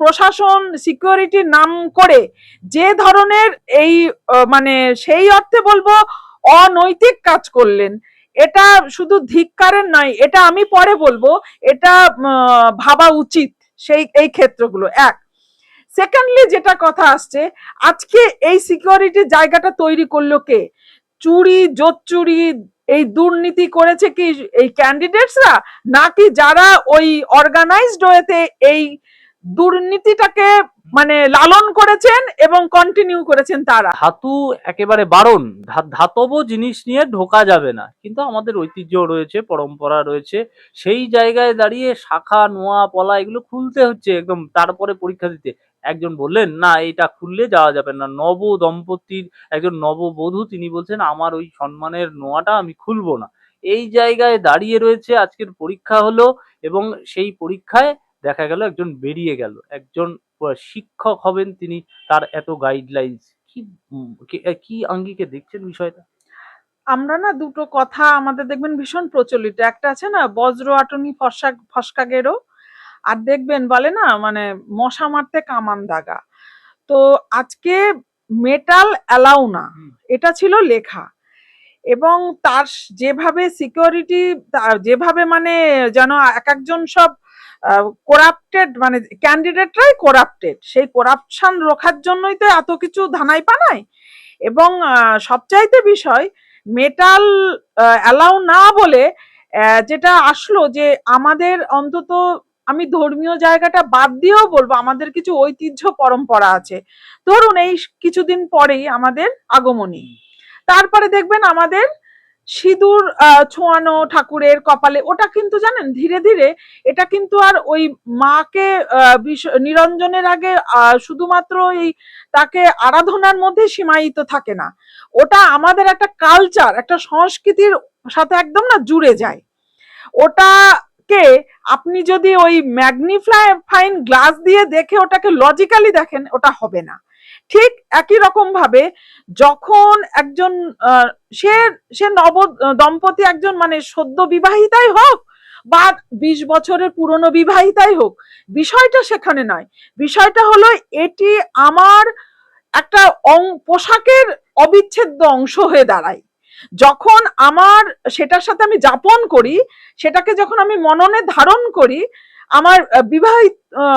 প্রশাসন সিকিউরিটির নাম করে যে ধরনের এই মানে সেই অর্থে বলব অনৈতিক কাজ করলেন। এটা শুধু ধিক্কারের নয়, এটা আমি পরে বলব, এটা ভাবা উচিত সেই, এই ক্ষেত্রগুলো। এক সেকেন্ডলি যেটা কথা আসছে, আজকে এই সিকিউরিটির জায়গাটা তৈরি করল কে? চুরি, জোচ্চুরি, এই দুর্নীতি করেছে কি এই ক্যান্ডিডেটসরা নাকি যারা ওই অর্গানাইজড ওয়েতে এই দুর্নীতিটাকে মানে লালন করেছেন এবং কন্টিনিউ করেছেন তারা। ধাতু একেবারে বারণ ধাতব জিনিস নিয়ে ঢোকা যাবে না। কিন্তু আমাদের ঐতিহ্য রয়েছে, পরম্পরা রয়েছে, সেই জায়গায় দাঁড়িয়ে শাখা, নোয়া, পলা এগুলো খুলতে হচ্ছে একদম, তারপরে পরীক্ষা দিতে। একজন বললেন, না, এটা খুললে যাওয়া যাবে না। নব দম্পতির একজন নববধূ তিনি বলছেন, আমার ওই সম্মানের নোয়াটা আমি খুলবো না। এই জায়গায় দাঁড়িয়ে রয়েছে, আজকের পরীক্ষা হলো এবং সেই পরীক্ষায় দেখা গেল একজন বেরিয়ে গেল। একজন শিক্ষক হবেন তিনি তার এত গাইডলাইন্স কি আঙ্গিকে দেখছেন বিষয়টা? আমরা না দুটো কথা আমাদের দেখবেন ভীষণ প্রচলিত। একটা আছে না বজ্র আটনি ফসকা ফসকা গেরো। আর দেখবেন বলে না মানে মশা মারতে কামান দাগা। তো আজকে মেটাল অ্যালাউ না এটা ছিল লেখা। এবং তার যেভাবে সিকিউরিটি যেভাবে মানে যেন এক একজন সব করাপ্টেড মানে ক্যান্ডিডেটরাই করাপ্টেড সেই করাপশন রোখার জন্যই তো এত কিছু ধানাই পানাই। এবং সবচাইতে বিষয় মেটাল অ্যালাউ না বলে যেটা আসলো যে আমাদের অন্তত আমি ধর্মীয় জায়গাটা বাদ দিয়েও বলব, আমাদের কিছু ঐতিহ্য পরম্পরা আছে। ধরুন এই কিছুদিন পরেই আমাদের আগমনী। তারপরে দেখবেন আমাদের সিঁদুর ছোঁয়ানো ঠাকুরের কপালে, ওটা কিন্তু জানেন, ধীরে ধীরে এটা কিন্তু আর ওই মাকে নিরঞ্জনের আগে শুধুমাত্র এই তাকে আরাধনার মধ্যে সীমায়িত থাকে না। ওটা আমাদের একটা কালচার একটা সংস্কৃতির সাথে একদম না জুড়ে যায়। ওটাকে আপনি যদি ওই ম্যাগনিফাইন গ্লাস দিয়ে দেখে ওটাকে লজিক্যালি দেখেন, ওটা হবে না। ঠিক একই রকম ভাবে যখন একজন সে সে নব, দম্পতি একজন মানে সদ্য বিবাহিতাই হোক বা বিশ বছরের পুরনো বিবাহিতাই হোক, বিষয়টা সেখানে নয়। বিষয়টা হলো এটি আমার একটা পোশাকের অবিচ্ছেদ্য অংশ হয়ে দাঁড়ায়। যখন আমার সেটার সাথে আমি যাপন করি, সেটাকে যখন আমি মননে ধারণ করি, আমার বিবাহিত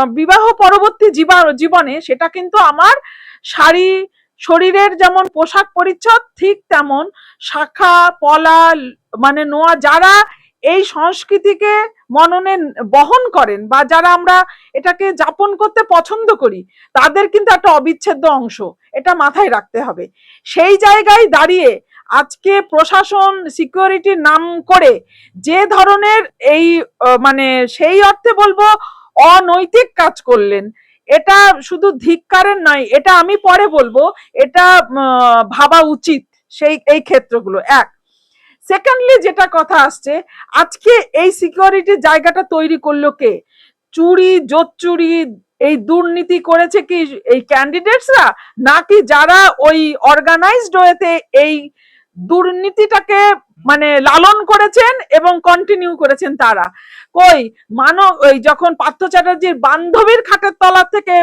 বিবাহ পরবর্তী জীবা- জীবনে সেটা কিন্তু আমার শাড়ি, শরীরের যেমন পোশাক পরিচ্ছদ ঠিক তেমন শাখা, পলা মানে নোয়া যারা এই সংস্কৃতিকে মননে বহন করেন বা যারা আমরা এটাকে যাপন করতে পছন্দ করি, তাদের কিন্তু একটা অবিচ্ছেদ্য অংশ, এটা মাথায় রাখতে হবে। সেই জায়গায় দাঁড়িয়ে আজকে প্রশাসন সিকিউরিটির নাম করে যে ধরনের এই মানে সেই অর্থে বলব অনৈতিক কাজ করলেন। এটা শুধু ধিক্কারের নয়, এটা আমি পরে বলব, এটা ভাবা উচিত সেই, এই ক্ষেত্রগুলো। এক সেকেন্ডলি যেটা কথা আসছে, আজকে এই সিকিউরিটির জায়গাটা তৈরি করল কে? চুরি, জোচ্চুরি, এই দুর্নীতি করেছে কি এই ক্যান্ডিডেটসরা নাকি যারা ওই অর্গানাইজড ওয়েতে এই দুর্নীতিটাকে মানে লালন করেছেন এবং কন্টিনিউ করেছেন তারা। কই? মানব, ওই যখন পার্থ চ্যাটার্জির বান্ধবীর খাটের তলা থেকে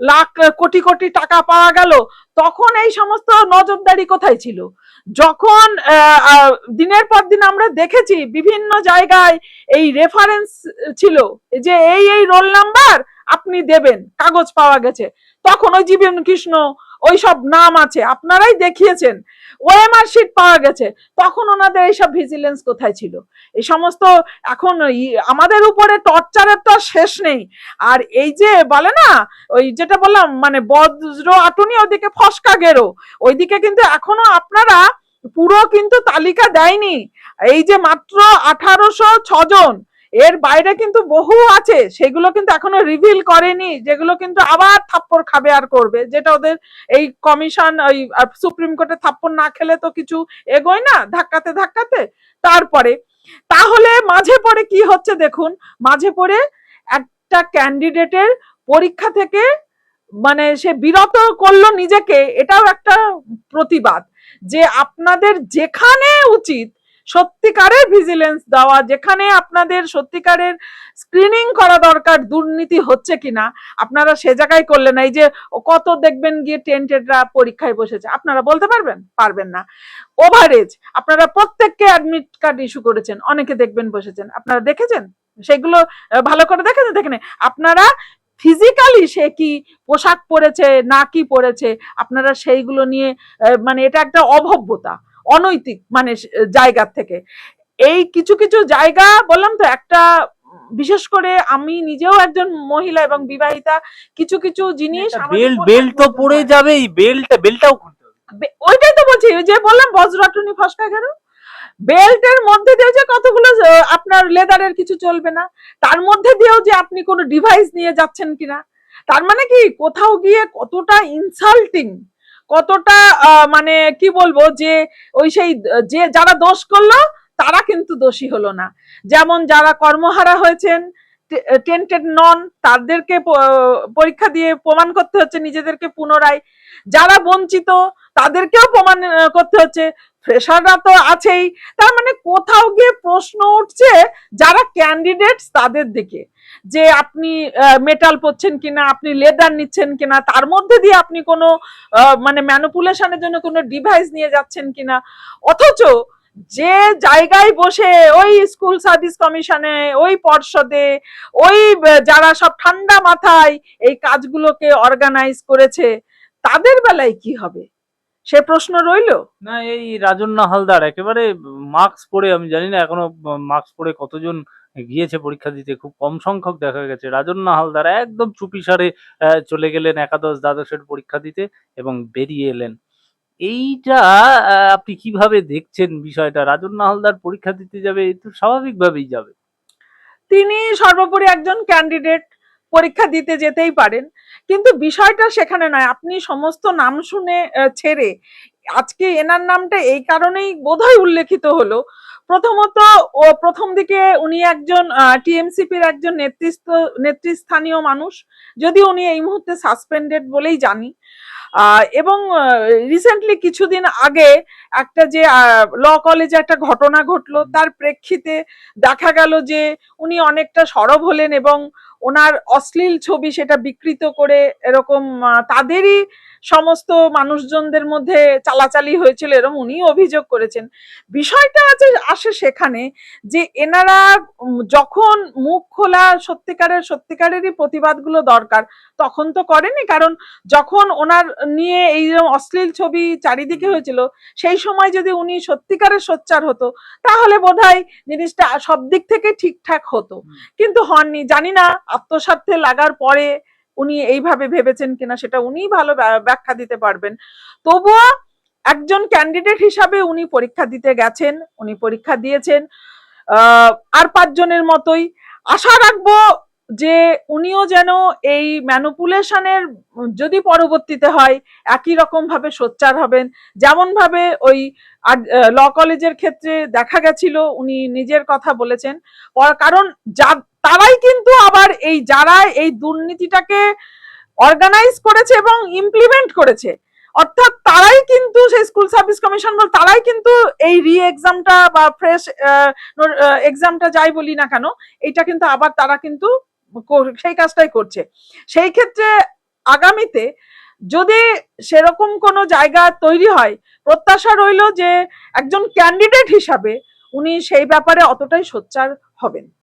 লাখ, কোটি কোটি টাকা পাওয়া গেল, তখন এই সমস্ত নজরদারি কোথায় ছিল? যখন দিনের পর দিন আমরা দেখেছি বিভিন্ন জায়গায় এই রেফারেন্স ছিল যে এই এই রোল নাম্বার আপনি দেবেন, কাগজ পাওয়া গেছে। তখন ওই জীবন কৃষ্ণ ওই সব নাম আছে, আপনারাই দেখিয়েছেন। ওএমআর শিট পাওয়া গেছে। তখন ওনাদের এইসব ভিজিলেন্স কোথায় ছিল? এই সমস্ত এখন আমাদের উপরে টর্চারের তো শেষ নেই। আর এই যে বলে না, ওই যেটা বললাম মানে বজ্র আটুনি, ওদিকে ফসকা গেরো। ওইদিকে কিন্তু এখনও আপনারা পুরো কিন্তু তালিকা দেয়নি। এই যে মাত্র আঠারোশো ছজন এর বাইরে কিন্তু বহু আছে, সেগুলো কিন্তু এখনও রিভিল করেনি, যেগুলো কিন্তু আবার থাপ্পড় খাবে আর করবে, যেটা ওদের এই কমিশন ওই সুপ্রিম কোর্টে থাপ্পড় না খেলে তো কিছু এগোয় না, ধাক্কাতে ধাক্কাতে। তারপরে, তাহলে মাঝে পরে কি হচ্ছে দেখুন, মাঝে পরে একটা ক্যান্ডিডেটের পরীক্ষা থেকে মানে সে বিরত করল নিজেকে, এটাও একটা প্রতিবাদ, যে আপনাদের যেখানে উচিত সত্যিকারের ভিজিলেন্স দেওয়া, যেখানে আপনাদের সত্যিকারের স্ক্রিনিং করা দরকার, দুর্নীতি হচ্ছে কিনা, আপনারা সে জায়গায় করলেন এই যে কত দেখবেন গিয়ে টেন্টেডরা পরীক্ষায় বসেছে। আপনারা বলতে পারবেন? পারবেন না। ওভারেজ আপনারা প্রত্যেককে অ্যাডমিট কার্ড ইস্যু করেছেন, অনেকে দেখবেন বসেছেন। আপনারা দেখেছেন? সেগুলো ভালো করে দেখেছেন? দেখেন আপনারা ফিজিক্যালি সে কি পোশাক পরেছে, না কি পরেছে, আপনারা সেইগুলো নিয়ে মানে এটা একটা অভব্যতা। অনৈতিক মানে স- জায়গা থেকে। এই কিছু কিছু জায়গা বললাম তো একটা বিশেষ করে আমি নিজেও একজন মহিলা এবং বিবাহিতা কিছু কিছু জিনিস আমাদের বেল্ট তো পড়ে। যাবেই বেল্টটা বেল্টটাও খুলতে হবে। বে- ওইটাই তো বলছি যে বললাম বজ্রাটুনি ফসকা কেন? বেল্টের মধ্যে দিয়ে যে কতগুলো আপনার লেদারের কিছু চলবে না তার মধ্যে দিয়েও যে আপনি কোনো ডিভাইস নিয়ে যাচ্ছেন কিনা তার মানে কি কোথাও গিয়ে কতটা ইনসাল্টিং কতটা মানে কি বলব যে, ওই সেই, যে যারা দোষ করল, তারা কিন্তু দোষী হলো না। যেমন যারা কর্মহারা হয়েছেন টেন্টেড নন, তাদেরকে পরীক্ষা দিয়ে প্রমাণ করতে হচ্ছে, নিজেদেরকে পুনরায়। যারা বঞ্চিত, তাদেরকেও প্রমাণ করতে হচ্ছে। ফ্রেশাররা তো আছেই। তার মানে কোথাও গিয়ে প্রশ্ন উঠছে যারা ক্যান্ডিডেটস তাদের দিকে। যে আপনি মেটাল পরছেন কিনা, আপনি লেদার নিচ্ছেন কিনা, তার মধ্যে দিয়ে আপনি কোনো মানে ম্যানুপুলেশনের জন্য কোনো ডিভাইস নিয়ে যাচ্ছেন কিনা। অথচ যে জায়গায় বসে ওই স্কুল সার্ভিস কমিশনে ওই পর্ষদে, ওই যারা সব ঠান্ডা মাথায় এই কাজগুলোকে অর্গানাইজ করেছে, তাদের বেলায় কি হবে? সে প্রশ্ন রইল? না এই রাজন্না হালদার একেবারে মাস্ক পরে আমি জানি না এখনও মাস্ক পরে কতজন গিয়েছে পরীক্ষা দিতে খুব কম সংখ্যক দেখা গেছে। রাজন্না হালদার একদম চুপিসারে চলে গেলেন একাদশ দ্বাদশের পরীক্ষা দিতে এবং বেরিয়ে এলেন। এইটা আপনি কীভাবে দেখছেন বিষয়টা? রাজন্না হালদার পরীক্ষা দিতে যাবে তো স্বাভাবিকভাবেই যাবে। তিনি সর্বোপরি একজন ক্যান্ডিডেট পরীক্ষা দিতে যেতেই পারেন। কিন্তু বিষয়টা সেখানে নয়। আপনি সমস্ত নাম শুনে ছেড়ে আজকে এনার নামটা এই কারণেই বোধহয় উল্লেখিত হলো। প্রথমত, ও প্রথম দিকে উনি একজন টিএমসিপির একজন নেতৃত্ব নেতৃস্থানীয় মানুষ। যদি উনি এই মুহূর্তে সাসপেন্ডেড বলেই জানি। এবং রিসেন্টলি কিছুদিন আগে একটা যে ল কলেজে একটা ঘটনা ঘটলো। তার প্রেক্ষিতে দেখা গেল যে উনি অনেকটা সরব হলেন এবং ওনার অশ্লীল ছবি সেটা বিকৃত করে এরকম তাদেরই সমস্ত মানুষজনদের মধ্যে চালাচালি হয়েছিল এরকম উনি অভিযোগ করেছেন। বিষয়টা আছে আসে সেখানে যে এনারা যখন মুখ খোলা সত্যিকারের সত্যিকারেরই প্রতিবাদগুলো দরকার তখন তো করেনি। কারণ যখন ওনার নিয়ে এই অশ্লীল ছবি চারিদিকে হয়েছিল সেই সময় যদি উনি সত্যিকারের সোচ্চার হতো তাহলে বোধহয় জিনিসটা সব দিক থেকে ঠিকঠাক হতো। কিন্তু হননি। জানি না আত্মস্বার্থে লাগার পরে উনি এইভাবে ভেবেছেন কিনা সেটা উনি ভালো ব্যা- ব্যাখ্যা দিতে পারবেন। তবুও একজন ক্যান্ডিডেট হিসাবে উনি পরীক্ষা দিতে গেছেন, উনি পরীক্ষা দিয়েছেন। আর পাঁচজনের মতোই। আশা রাখব যে উনিও যেন এই ম্যানুপুলেশনের যদি পরবর্তীতে হয়, একই রকম ভাবে সোচ্চার হবেন। যেমন ভাবে ওই ল কলেজের ক্ষেত্রে দেখা গেছিল, উনি নিজের কথা বলেছেন। কারণ যা, তারাই কিন্তু আবার এই যারা এই দুর্নীতিটাকে অর্গানাইজ করেছে এবং ইমপ্লিমেন্ট করেছে, অর্থাৎ তারাই কিন্তু সেই স্কুল সার্ভিস কমিশন বল, তারাই কিন্তু এই রি এক্সামটা বা ফ্রেশ এক্সামটা যাই বলি না কেন এটা কিন্তু আবার তারা কিন্তু সেই কাজটাই করছে। সেই ক্ষেত্রে আগামীতে যদি সেরকম কোনো জায়গা তৈরি হয়, প্রত্যাশা রইল যে একজন ক্যান্ডিডেট হিসাবে উনি সেই ব্যাপারে অতটাই সোচ্চার হবেন।